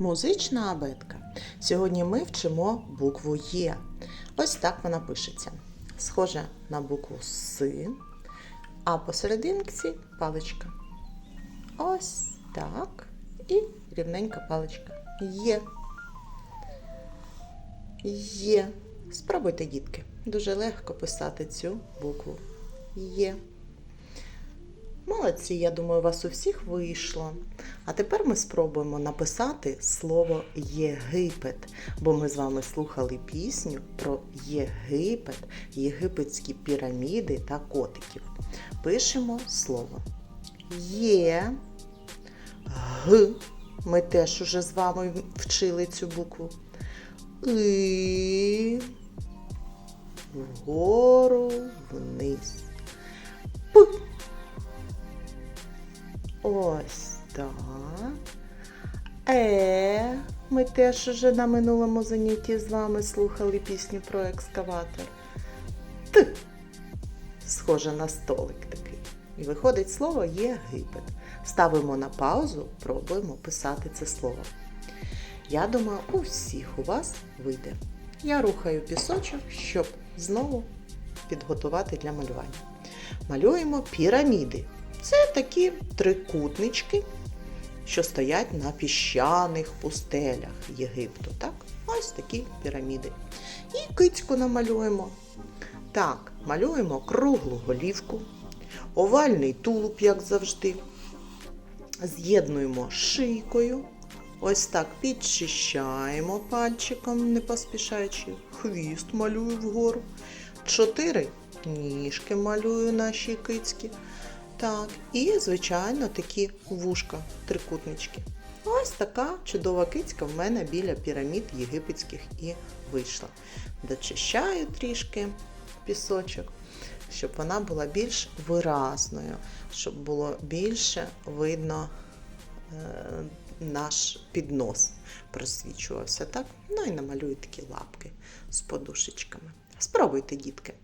Музична абетка. Сьогодні ми вчимо букву Є. Ось так вона пишеться. Схожа на букву С, а посерединці паличка. Ось так. І рівненька паличка. Є. Є. Спробуйте, дітки. Дуже легко писати цю букву. Є. Молодці, я думаю, у вас у всіх вийшло. А тепер ми спробуємо написати слово Єгипет, бо ми з вами слухали пісню про Єгипет, єгипетські піраміди та котиків. Пишемо слово Є. Г. Ми теж уже з вами вчили цю букву. И. Вгору Ось так. Е. Ми теж уже на минулому занятті з вами слухали пісню про екскаватор. Т. Схоже на столик такий. І виходить слово Єгипет. Ставимо на паузу, пробуємо писати це слово. Я думаю, у всіх у вас вийде. Я рухаю пісочок, щоб знову підготувати для малювання. Малюємо піраміди. Це такі трикутнички, що стоять на піщаних пустелях Єгипту. Так? Ось такі піраміди. І кицьку намалюємо. Так, малюємо круглу голівку, овальний тулуб, як завжди. З'єднуємо шийкою. Ось так підчищаємо пальчиком, не поспішаючи. Хвіст малюю вгору. Чотири ніжки малюю наші кицькі. Так, і, звичайно, такі вушка, трикутнички. Ось така чудова кицька в мене біля пірамід єгипетських і вийшла. Дочищаю трішки пісочок, щоб вона була більш виразною, щоб було більше видно е, наш піднос просвічувався, так? Ну і намалюю такі лапки з подушечками. Спробуйте, дітки.